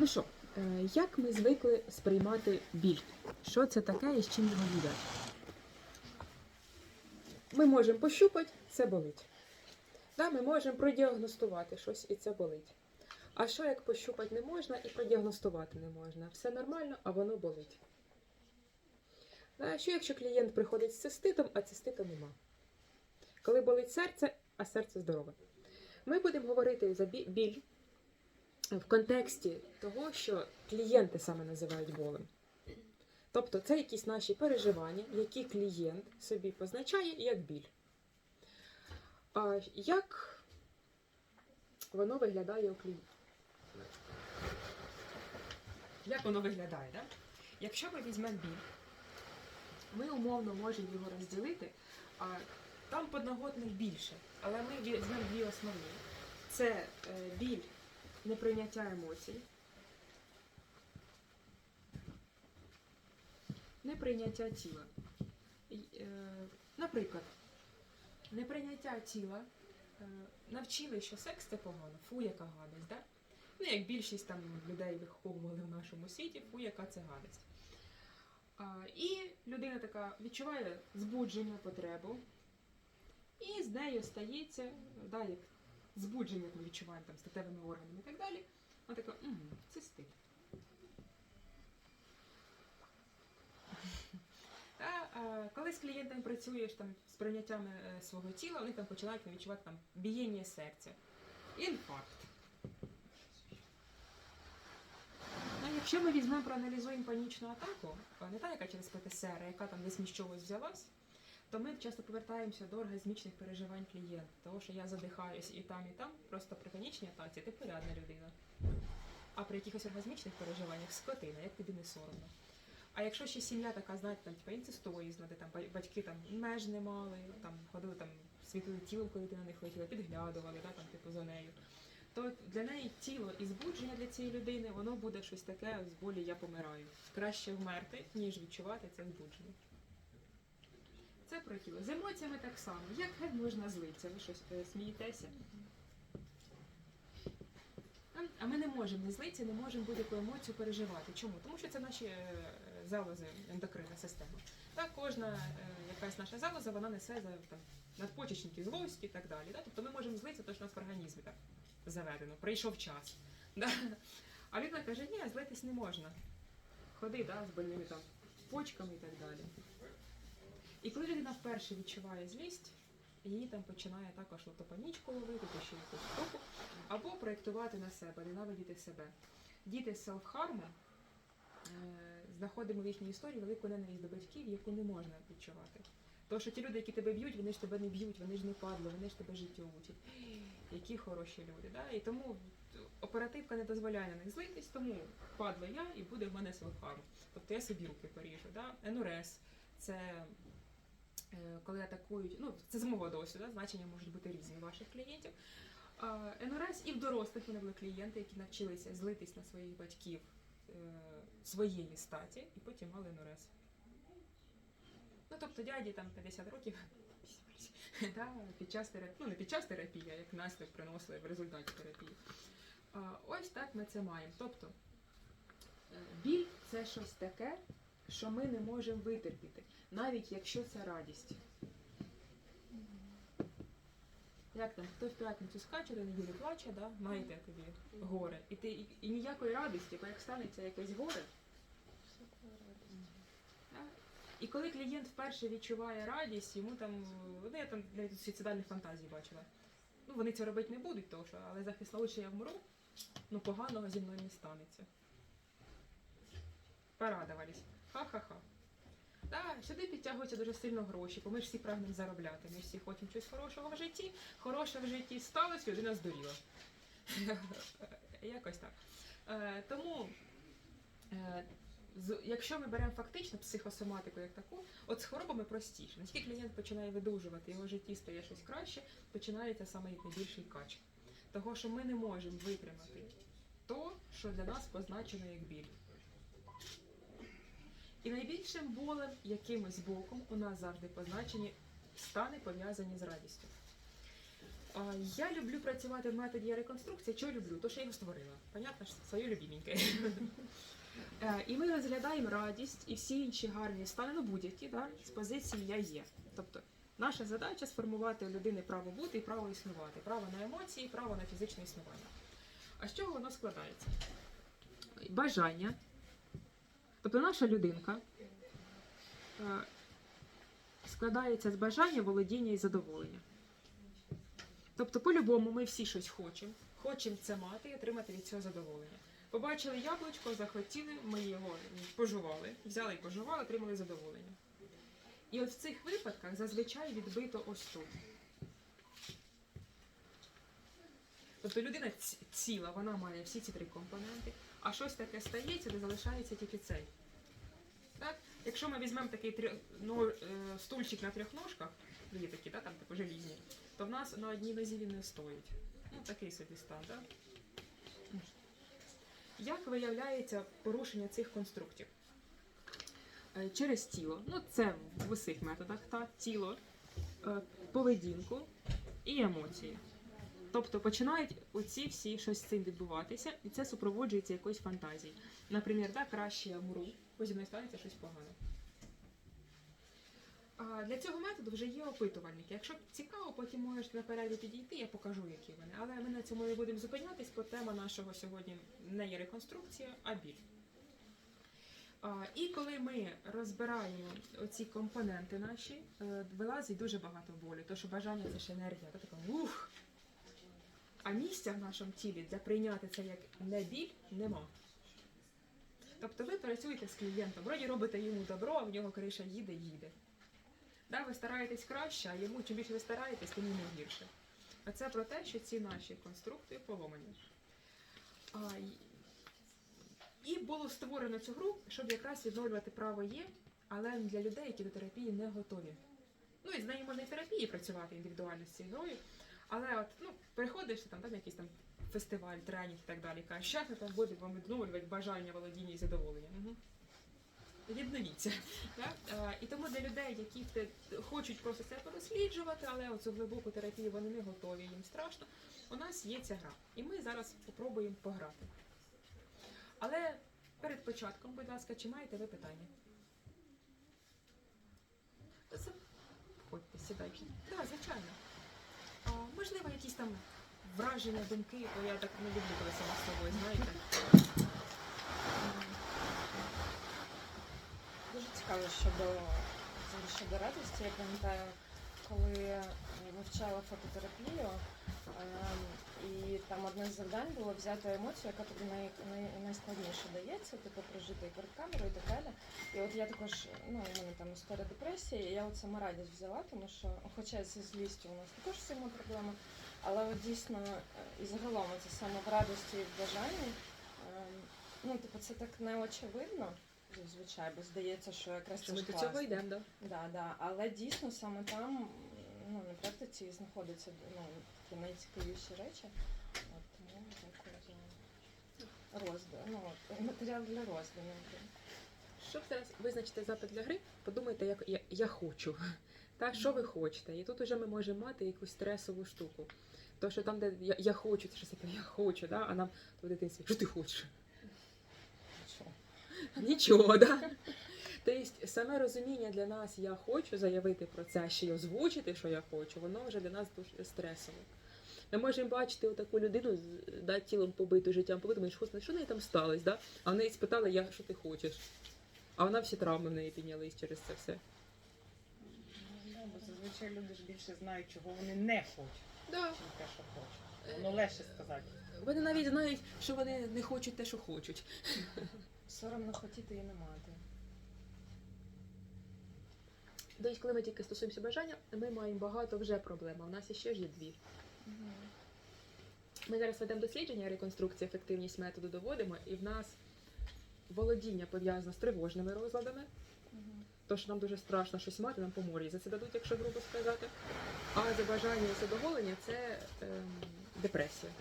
Ну що, е, як ми звикли сприймати біль? Що це таке і з чим його їдять? Ми можемо пощупати, це болить. Да, ми можемо продіагностувати щось і це болить. А що як пощупати не можна і продіагностувати не можна? Все нормально, а воно болить. Да, що якщо клієнт приходить з циститом, а циститу нема? Коли болить серце, а серце здорове. Ми будемо говорити за біль в контексті того, що клієнти саме називають болем. Тобто це якісь наші переживання, які клієнт собі позначає як біль. А як воно виглядає у клієнта? Як воно виглядає? Да? Якщо ми візьмемо біль, ми умовно можемо його розділити, а там подноготних більше, але ми візьмемо дві основні. Це е, біль неприйняття емоцій, неприйняття тіла. Е, Наприклад, неприйняття тіла е, навчили, що секс це погано, фу, яка гадость, да? Ну, як більшість там людей виховували в нашому світі, фу, яка це гадость. І людина така відчуває збудження, потребу, і з нею стається, да, як збудження, ми відчуваємо там, статевими органами і так далі. Вона така, угу, коли з клієнтами працюєш там, з прийняттями е, свого тіла, вони там починають відчувати там, бієння серця, інфаркт. Ну, якщо ми візьмемо, проаналізуємо панічну атаку, не та, яка через ПТСР, яка там десь чогось взялась, то ми часто повертаємося до оргазмічних переживань клієнта. Того, що я задихаюсь і там, і там, просто при панічній атаці ти порядна людина. А при якихось оргазмічних переживаннях скотина, як тобі не соромно. А якщо ще сім'я така, знаєте, там типа інцестоїзна, де там батьки там меж не мали, там ходили там світили тілом, коли ти на них летіла, підглядували, да, там, типу, за нею. То для неї тіло і збудження для цієї людини, воно буде щось таке з болі я помираю. Краще вмерти, ніж відчувати це збудження. Це про тіло. З емоціями так само. Як можна злитися? Ви щось е, смієтеся? А- А ми не можемо не злитися, не можемо будь-яку емоцію переживати. Чому? Тому що це наші е, залози, ендокринна система. Так, кожна е, якась наша залоза, вона несе за там, надпочечники, злості і так далі. Да? Тобто ми можемо злитися, тому що нас в організмі так заведено, прийшов час. Да? А людина каже, ні, злитись не можна. Ходи да, з больними там почками і так далі. І коли людина вперше відчуває злість, її там починає також то панічку ловити, то ще якусь штуку, або проєктувати на себе, ненавидіти себе. Діти з селфхарму е, знаходимо в їхній історії велику ненависть до батьків, яку не можна відчувати. Тому що ті люди, які тебе б'ють, вони ж тебе не б'ють, вони ж не падли, вони ж тебе життю учать. Які хороші люди. Да? І тому оперативка не дозволяє на них злитись, тому падла я і буде в мене селфхарм. Тобто я собі руки поріжу. Да? НРС це коли атакують, ну це з мого досвіду, значення можуть бути різні ваших клієнтів. НРС і в дорослих вони були клієнти, які навчилися злитись на своїх батьків е, своєї статі, і потім мали НРС. Ну, тобто дяді там 50 років да, під час терапії, ну не під час терапії, а як наслідок приносили в результаті терапії. Ось так ми це маємо. Тобто е, біль це щось таке, що ми не можемо витерпіти, навіть якщо це радість. Як там, хто в п'ятницю скаче, до неділі плаче, да? маєте тобі горе. І, ти, і, і ніякої радості, бо як станеться якесь горе? І коли клієнт вперше відчуває радість, йому там, ну я там навіть суїцидальних фантазій бачила. Ну вони це робити не будуть, тому що, але захист лучше я вмру, ну поганого зі мною не станеться. Порадувались. Ха-ха-ха. Да, сюди підтягуються дуже сильно гроші, бо ми ж всі прагнемо заробляти. Ми всі хочемо щось хорошого в житті. Хороше в житті сталося, людина здуріла. Якось так. Е, тому е, якщо ми беремо фактично психосоматику як таку, от з хворобами простіше. Наскільки клієнт починає видужувати, його житті стає щось краще, починається саме найбільший кач. Того, що ми не можемо витримати то, що для нас позначено як біль. І найбільшим болем, якимось боком, у нас завжди позначені стани пов'язані з радістю. Я люблю працювати в методі реконструкції. Чого люблю? То, що я його створила. Понятно, що своє любіменьке. Е, І ми розглядаємо радість і всі інші гарні стани, ну будь-які, да, з позиції я є. Тобто наша задача сформувати у людини право бути і право існувати, право на емоції, право на фізичне існування. А з чого воно складається? Бажання. Тобто наша людинка е, складається з бажання, володіння і задоволення. Тобто, по-любому, ми всі щось хочемо, хочемо це мати і отримати від цього задоволення. Побачили яблучко, захотіли, ми його пожували, взяли і пожували, отримали задоволення. І от в цих випадках зазвичай відбито ось тут. Тобто людина ціла, вона має всі ці три компоненти, а щось таке стається, де залишається тільки цей. Так? Якщо ми візьмемо такий трьох- ну, е, стульчик на трьох ножках, є такі, да, там типу желізні, то в нас на одній нозі він не стоїть. Ну, такий собі стан, так? Як виявляється порушення цих конструктів? Е, Через тіло. Ну, це в усіх методах, так, тіло, е, поведінку і емоції. Тобто починають оці всі щось з цим відбуватися, і це супроводжується якоюсь фантазією. Наприклад, так, краще я вмру, бо зі мною станеться щось погане. А для цього методу вже є опитувальники. Якщо цікаво, потім можеш на підійти, я покажу, які вони. Але ми на цьому не будемо зупинятись, бо тема нашого сьогодні не є реконструкція, а біль. А, і коли ми розбираємо оці компоненти наші, е, вилазить дуже багато болі, тому що бажання це ж енергія, та така ух. А місця в нашому тілі для прийняти це як не біль нема. Тобто ви працюєте з клієнтом, вроді робите йому добро, а в нього криша їде, їде. Да, ви стараєтесь краще, а йому чим більше ви стараєтесь, тим йому гірше. А це про те, що ці наші конструкти поломані. А, і було створено цю гру, щоб якраз відновлювати право є, але для людей, які до терапії не готові. Ну і з нею можна і терапії працювати індивідуально з цією грою. Але от, ну, приходиш там, там якийсь там фестиваль, тренінг і так далі, кажеш, щас ми там будемо вам відновлювати бажання, володіння і задоволення. Відновіться. Е, І тому для людей, які хочуть просто це пересліджувати, але оцю глибоку терапію вони не готові, їм страшно. У нас є ця гра. І ми зараз спробуємо пограти. Але перед початком, будь ласка, чи маєте ви питання? Заходьте, сідайте. Так, да, звичайно. Можливо, якісь там враження, думки, бо я так не люблю, коли сама з собою, знаєте. Дуже цікаво щодо щодо радості. Я пам'ятаю, коли вивчала фототерапію, ем, і там одне з завдань було взяти емоцію, яка тобі най, най, найскладніше дається, типу прожити і перед камерою і так далі. І от я також, ну у мене там історія депресії, і я от сама радість взяла, тому що, хоча зі злістю у нас також сильна проблема, але от дійсно е, і загалом це саме в радості і в бажанні. ем, Ну, типу, це так не очевидно, зазвичай, бо здається, що якраз це Ми до цього йдемо, да? Да, да. Але дійсно саме там ну, на практиці знаходяться ну, такі найцікавіші речі. От, тому дякую за роздум. Ну, матеріал для роздуму. Щоб зараз визначити запит для гри, подумайте, як я, я хочу. Так, що ви хочете? І тут уже ми можемо мати якусь стресову штуку. То, що там, де я, я хочу, це щось таке, я хочу, да? а нам в дитинстві, що ти хочеш? Що? Нічого, да? Тобто саме розуміння для нас я хочу заявити про це, ще й озвучити, що я хочу, воно вже для нас дуже стресово. Ми можемо бачити отаку людину да, тілом побиту, життям побиту, ми ж що неї там сталося, да? а в неї спитали, я, що ти хочеш. А вона всі травми в неї піднялись через це все. Ну, бо зазвичай люди ж більше знають, чого вони не хочуть, Да. чим те, що хочуть. Воно легше сказати. Вони навіть знають, що вони не хочуть те, що хочуть. Соромно хотіти і не мати. Тобто, коли ми тільки стосуємося бажання, ми маємо багато вже проблем, а в нас ще ж є дві. Ми зараз ведемо дослідження реконструкції, ефективність методу доводимо, і в нас володіння пов'язано з тривожними розладами. То, що нам дуже страшно щось мати, нам по морі за це дадуть, якщо грубо сказати. А за бажання і задоволення це ем, депресія.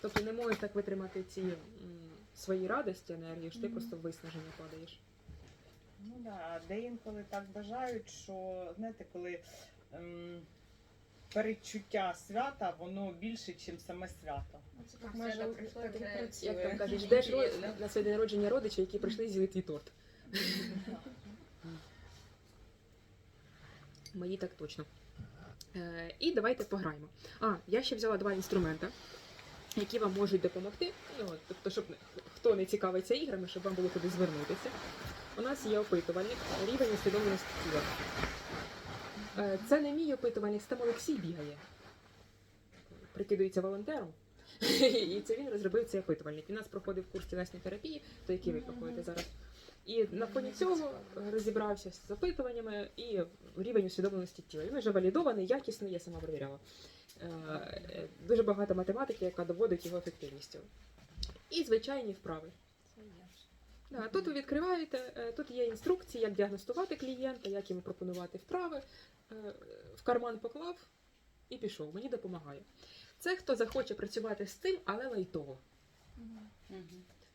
Тобто не можеш так витримати ці м, свої радості, енергії, що ти Мгм. просто виснаження падаєш. Ну да, де інколи так бажають, що знаєте, коли ем, передчуття свята, воно більше, ніж саме свято. Це так майже так так і працює. Як там кажуть, Ні, ждеш ро- на свій день народження родичів, які прийшли і з'їли твій торт. Мої так точно. Е, і давайте пограємо. А, я ще взяла два інструмента, які вам можуть допомогти. Ну, от, тобто, щоб не- хто не цікавиться іграми, щоб вам було куди звернутися. У нас є опитувальник рівень усвідомленості тіла. Е, це не мій опитувальник, там Олексій бігає. Прикидується волонтером. І це він розробив цей опитувальник. Він нас проходив курс тілесної терапії, то який ви проходите зараз. І на фоні цього розібрався з запитуваннями і рівень усвідомленості тіла. Він вже валідований, якісний, я сама перевіряла. Е, е, Дуже багато математики, яка доводить його ефективністю. І звичайні вправи. Да, тут ви відкриваєте, е, тут є інструкції, як діагностувати клієнта, як йому пропонувати вправи. Е, В карман поклав і пішов. Мені допомагає. Це хто захоче працювати з цим, але лайтово.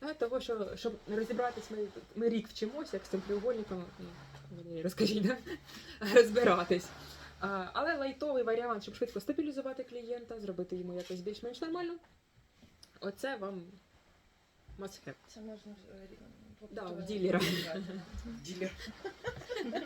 Да, того, що щоб розібратись, ми, ми рік вчимося, як з цим треугольником, розкажіть, да? розбиратись. А, але лайтовий варіант, щоб швидко стабілізувати клієнта, зробити йому якось більш-менш нормально. Оце вам must have. Це можна е, Да, в ділера. Ділер.